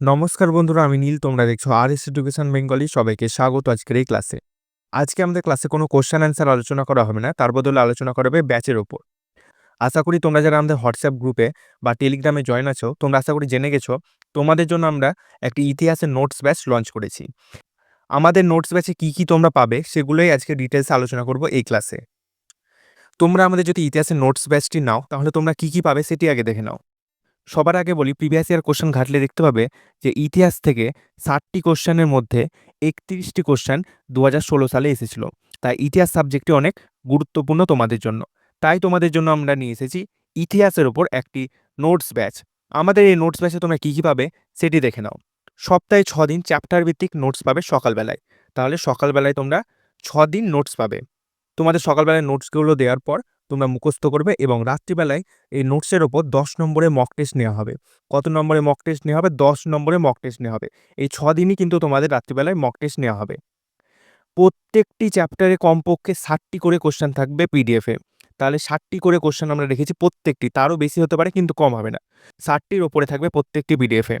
নমস্কার বন্ধুরা, আমি নীল, তোমরা দেখছ আর এস এডুকেশন বেঙ্গলি সবাইকে স্বাগত আজকের এই ক্লাসে আজকে আমাদের ক্লাসে কোনো কোশ্চেন অ্যান্সার আলোচনা করা হবে না, তার বদলে আলোচনা করা হবে ব্যাচের ওপর। আশা করি তোমরা যারা আমাদের হোয়াটসঅ্যাপ গ্রুপে বা টেলিগ্রামে জয়েন আছো, তোমরা আশা করি জেনে গেছো, তোমাদের জন্য আমরা একটি ইতিহাসের নোটস ব্যাচ লঞ্চ করেছি। আমাদের নোটস ব্যাচে কী কী তোমরা পাবে, সেগুলোই আজকে ডিটেলসে আলোচনা করব এই ক্লাসে তোমরা আমাদের যদি ইতিহাসের নোটস ব্যাচটি নাও, তাহলে তোমরা কী কী পাবে সেটি আগে দেখে নাও। সবার আগে বলি প্রিভিয়াস ইয়ার কোশ্চেন ঘাটলে দেখতে পাবে যে ইতিহাস থেকে ষাটটি কোশ্চেনের মধ্যে একত্রিশটি কোশ্চেন দু সালে এসেছিল। তাই ইতিহাস সাবজেক্টটি অনেক গুরুত্বপূর্ণ তোমাদের জন্য। তাই তোমাদের জন্য আমরা নিয়ে এসেছি ইতিহাসের ওপর একটি নোটস ব্যাচ আমাদের এই নোটস ব্যাচে তোমরা কী কী পাবে সেটি দেখে নাও। সপ্তাহে ছ দিন চ্যাপ্টার ভিত্তিক নোটস পাবে সকালবেলায়। তাহলে সকালবেলায় তোমরা ছ দিন নোটস পাবে। তোমাদের সকালবেলায় নোটসগুলো দেওয়ার পর তোমরা মুখস্থ করবে এবং রাত্রিবেলায় এই নোটসের ওপর দশ নম্বরে মক টেস্ট নেওয়া হবে। কত নম্বরে মক টেস্ট নেওয়া হবে? দশ নম্বরে মক টেস্ট নেওয়া হবে। এই ছ দিনই কিন্তু তোমাদের রাত্রিবেলায় মক টেস্ট নেওয়া হবে। প্রত্যেকটি চ্যাপ্টারে কমপক্ষে ষাটটি করে কোশ্চেন থাকবে পিডিএফে তাহলে ষাটটি করে কোশ্চেন আমরা রেখেছি প্রত্যেকটি। তারও বেশি হতে পারে, কিন্তু কম হবে না। ষাটটির ওপরে থাকবে প্রত্যেকটি পিডিএফে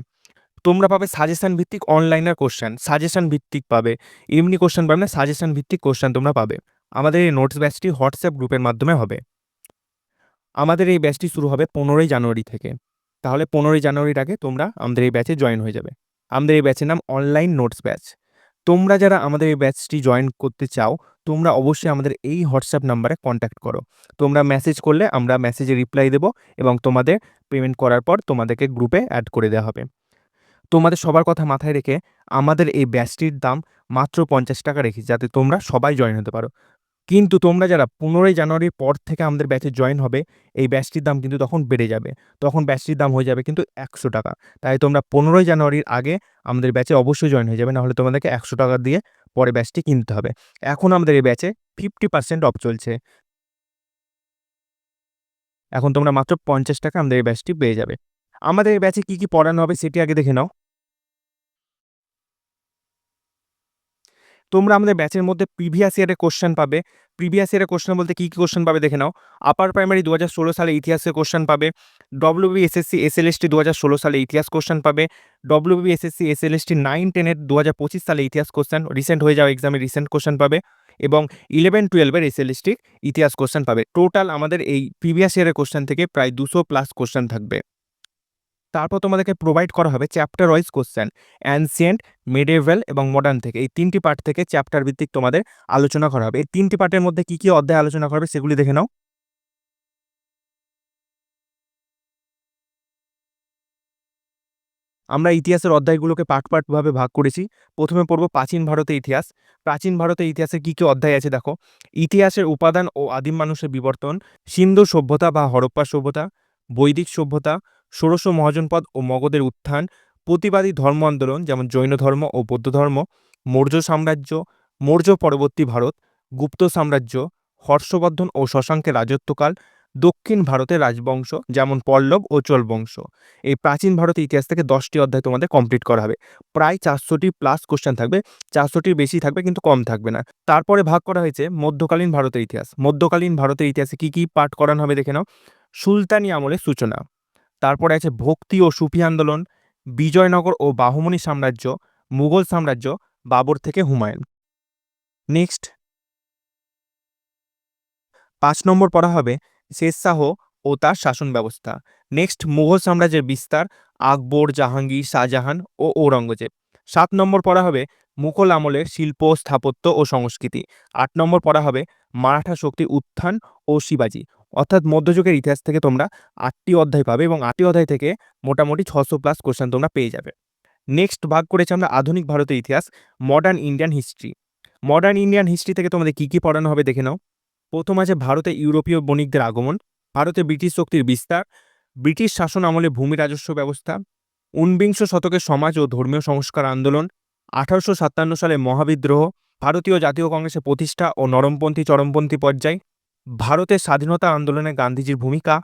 তোমরা পাবে সাজেশন ভিত্তিক অনলাইনের কোশ্চেন সাজেশন ভিত্তিক পাবে। এমনি কোশ্চেন পাবে না সাজেশন ভিত্তিক কোশ্চেন তোমরা পাবে। আমাদের এই নোটস ব্যাচটি হোয়াটসঅ্যাপ গ্রুপের মাধ্যমে হবে। আমাদের এই ব্যাচটি শুরু হবে পনেরোই জানুয়ারি থেকে। তাহলে পনেরোই জানুয়ারির আগে তোমরা আমাদের এই ব্যাচে জয়েন হয়ে যাবে। আমাদের এই ব্যাচের নাম অনলাইন নোটস ব্যাচ তোমরা যারা আমাদের এই ব্যাচটি জয়েন করতে চাও, তোমরা অবশ্যই আমাদের এই হোয়াটসঅ্যাপ নাম্বারে কন্ট্যাক্ট করো। তোমরা মেসেজ করলে আমরা মেসেজে রিপ্লাই দেবো এবং তোমাদের পেমেন্ট করার পর তোমাদেরকে গ্রুপে অ্যাড করে দেওয়া হবে। তোমাদের সবার কথা মাথায় রেখে আমাদের এই ব্যাচটির দাম মাত্র পঞ্চাশ টাকা রেখেছি যাতে তোমরা সবাই জয়েন হতে পারো। কিন্তু তোমরা যারা পনেরোই জানুয়ারির পর থেকে আমাদের ব্যাচে জয়েন হবে, এই ব্যাচটির দাম কিন্তু তখন বেড়ে যাবে। তখন ব্যাচটির দাম হয়ে যাবে কিন্তু একশো টাকা। তাই তোমরা পনেরোই জানুয়ারির আগে আমাদের ব্যাচে অবশ্যই জয়েন হয়ে যাবে, নাহলে তোমাদেরকে একশো টাকা দিয়ে পরে ব্যাচটি কিনতে হবে। এখন আমাদের এই ব্যাচে ফিফটি পার্সেন্ট অফ চলছে। এখন তোমরা মাত্র পঞ্চাশ টাকা আমাদের এই ব্যাচটি পেয়ে যাবে। আমাদের এই ব্যাচে কী কী পড়ানো হবে সেটি আগে দেখে নাও। তোমরা আমাদের ব্যাচের মধ্যে প্রিভিয়াস ইয়ারের কোশ্চেন পাবে। প্রিভিয়াস ইয়ারের কোশ্চেন বলতে কী কী কোশ্চেন পাবে দেখে নাও। আপার প্রাইমারি দু হাজার ষোলো সালে ইতিহাসের কোশ্চেন পাবে। ডব্লিউবি এসএসসি এসএলএসটি দু হাজার ষোলো সালে ইতিহাস কোশ্চেন পাবে। ডব্লিউবি এসএসসি এসএলএসটি নাইন টেনের দু হাজার পঁচিশ সালে ইতিহাস কোশ্চেন রিসেন্ট হয়ে যাওয়া এক্সামে রিসেন্ট কোশ্চেন পাবে এবং ইলেভেন টুয়েলভের এসএলএসটি ইতিহাস কোশ্চেন পাবে। টোটাল আমাদের এই প্রিভিয়াস ইয়ারের কোশ্চেন থেকে প্রায় দুশো প্লাস কোশ্চেন থাকবে। তারপর তোমাদেরকে প্রোভাইড করা হবে chapter wise question ancient medieval এবং মডার্ন থেকে। এই তিনটি পার্ট থেকে চ্যাপ্টার ভিত্তিক তোমাদের আলোচনা করা হবে। এই তিনটি পার্টের মধ্যে কী কী অধ্যায় আলোচনা করবে সেগুলি দেখে নাও। আমরা ইতিহাসের অধ্যায়গুলোকে পার্ট পার্টভাবে ভাগ করেছি। প্রথমে পড়ব প্রাচীন ভারতের ইতিহাস। প্রাচীন ভারতের ইতিহাসে কী কী অধ্যায় আছে দেখো। ইতিহাসের উপাদান ও আদিম মানুষের বিবর্তন, সিন্ধু সভ্যতা বা হরপ্পা সভ্যতা, বৈদিক সভ্যতা ষোড়শ মহাজনপদ ও মগধের উত্থান, প্রতিবাদী ধর্ম আন্দোলন যেমন জৈন ধর্ম ও বৌদ্ধ ধর্ম, মৌর্য সাম্রাজ্য, মৌর্য পরবর্তী ভারত, গুপ্ত সাম্রাজ্য, হর্ষবর্ধন ও শশাঙ্কের রাজত্বকাল, দক্ষিণ ভারতের রাজবংশ যেমন পল্লব ও চোল বংশ এই প্রাচীন ভারতের ইতিহাস থেকে দশটি অধ্যায় তোমাদের কমপ্লিট করা হবে। প্রায় চারশোটি প্লাস কোশ্চেন থাকবে, চারশোটির বেশি থাকবে কিন্তু কম থাকবে না। তারপরে ভাগ করা হয়েছে মধ্যকালীন ভারতের ইতিহাস। মধ্যকালীন ভারতের ইতিহাসে কী কী পাঠ করানো হবে দেখে নাও। সুলতানি আমলের সূচনা। তারপরে আছে ভক্তি ও সুফি আন্দোলন, বিজয়নগর ও বাহুমনি সাম্রাজ্য, মুঘল সাম্রাজ্য, বাবর থেকে হুমায়ুন। নেক্সট। পাঁচ নম্বর পড়া হবে শেরশাহ ও তার শাসন ব্যবস্থা। নেক্সট, মুঘল সাম্রাজ্যের বিস্তার, আকবর, জাহাঙ্গীর, শাহজাহান ও ঔরঙ্গজেব। সাত নম্বর পড়া হবে মুঘল আমলের শিল্প, স্থাপত্য ও সংস্কৃতি। আট নম্বর পড়া হবে মারাঠা শক্তি উত্থান ও শিবাজি। অর্থাৎ মধ্যযুগের ইতিহাস থেকে তোমরা আটটি অধ্যায় পাবে এবং আটটি অধ্যায় থেকে মোটামুটি ছশো প্লাস কোশ্চেন তোমরা পেয়ে যাবে। নেক্সট ভাগ করেছে আমরা আধুনিক ভারতের ইতিহাস modern Indian history modern Indian history থেকে তোমাদের কী কী পড়ানো হবে দেখে নাও। প্রথম আছে ভারতে ইউরোপীয় বণিকদের আগমন ভারতে ব্রিটিশ শক্তির বিস্তার, ব্রিটিশ শাসন আমলে ভূমি রাজস্ব ব্যবস্থা ঊনবিংশ শতকের সমাজ ও ধর্মীয় সংস্কার আন্দোলন, আঠারোশো সাতান্ন সালে মহাবিদ্রোহ, ভারতীয় জাতীয় কংগ্রেসের প্রতিষ্ঠা ও নরমপন্থী চরমপন্থী পর্যায় ভারতের স্বাধীনতা আন্দোলনে গান্ধীজির ভূমিকা,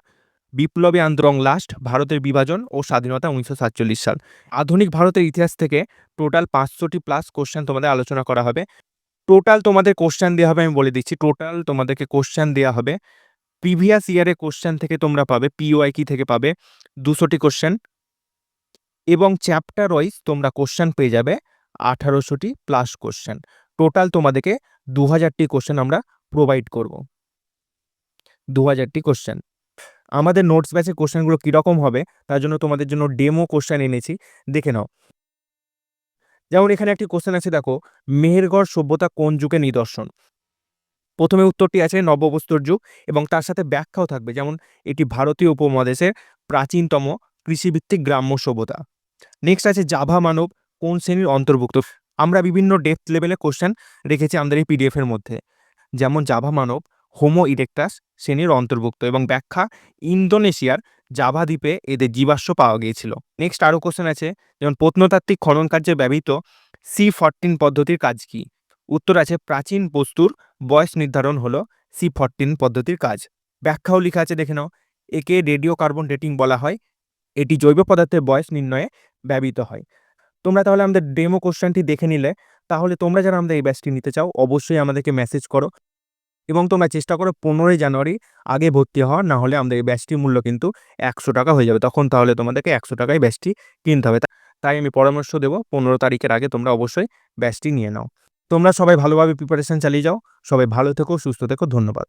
বিপ্লবী আন্দোলন লাস্ট ভারতের বিভাজন ও স্বাধীনতা উনিশশো সাতচল্লিশ সাল। আধুনিক ভারতের ইতিহাস থেকে টোটাল পাঁচশোটি প্লাস কোশ্চেন তোমাদের আলোচনা করা হবে। টোটাল তোমাদের কোশ্চেন দেওয়া হবে, আমি বলে দিচ্ছি টোটাল তোমাদেরকে কোশ্চেন দেওয়া হবে। প্রিভিয়াস ইয়ারে কোশ্চেন থেকে তোমরা পাবে পিওয়াই কি থেকে পাবে, দুশোটি কোশ্চেন এবং চ্যাপ্টার ওয়াইজ তোমরা কোশ্চেন পেয়ে যাবে, আঠারোশোটি প্লাস কোশ্চেন টোটাল তোমাদেরকে দু হাজারটি কোশ্চেন আমরা প্রোভাইড করব। দু হাজারটি কোশ্চেন আমাদের নোটস ব্যাচে কোশ্চেনগুলো কীরকম হবে, তার জন্য তোমাদের জন্য ডেমো কোশ্চেন এনেছি। দেখে নাও। যেমন এখানে একটি কোশ্চেন আছে, দেখো, মেহেরগড় সভ্যতা কোন যুগে নিদর্শন? প্রথমে উত্তরটি আছে নববস্তুর যুগ এবং তার সাথে ব্যাখ্যাও থাকবে। যেমন এটি ভারতীয় উপমহাদেশের প্রাচীনতম কৃষিভিত্তিক গ্রাম্য সভ্যতা। নেক্সট আছে জাভা মানব কোন শ্রেণির অন্তর্ভুক্ত? আমরা বিভিন্ন ডেপথ লেভেলে কোশ্চেন রেখেছি আমাদের এই পিডিএফের মধ্যে। যেমন জাভা মানব হোমো ইরেক্টাস শ্রেণির অন্তর্ভুক্ত এবং ব্যাখ্যা ইন্দোনেশিয়ার জাভা দ্বীপে এদের জীবাশ্ম পাওয়া গিয়েছিল। নেক্সট আরও কোশ্চেন আছে, যেমন প্রত্নতাত্ত্বিক খনন কার্যে ব্যবহৃত সি ফরটিন পদ্ধতির কাজ কি? উত্তর আছে, প্রাচীন বস্তুর বয়স নির্ধারণ হলো সি ফরটিন পদ্ধতির কাজ। ব্যাখ্যাও লেখা আছে, দেখে নাও। একে রেডিও কার্বন ডেটিং বলা হয়। এটি জৈব পদার্থের বয়স নির্ণয়ে ব্যবহৃত হয়। তোমরা তাহলে আমাদের ডেমো কোশ্চেনটি দেখে নিলে। তাহলে তোমরা যারা আমাদের এই ব্যাচটি নিতে চাও, অবশ্যই আমাদেরকে মেসেজ করো। এবং তোমরা চেষ্টা করো পনেরোই জানুয়ারি আগে ভর্তি হওয়ার, না হলে আমাদের এই ব্যাচটির মূল্য কিন্তু একশো টাকা হয়ে যাবে। তখন তাহলে তোমাদেরকে একশো টাকায় ব্যাচটি কিনতে হবে। তাই আমি পরামর্শ দেবো, পনেরো তারিখের আগে তোমরা অবশ্যই ব্যাচটি নিয়ে নাও। তোমরা সবাই ভালোভাবে প্রিপারেশন চালিয়ে যাও। সবাই ভালো থেকো, সুস্থ থেকো, ধন্যবাদ।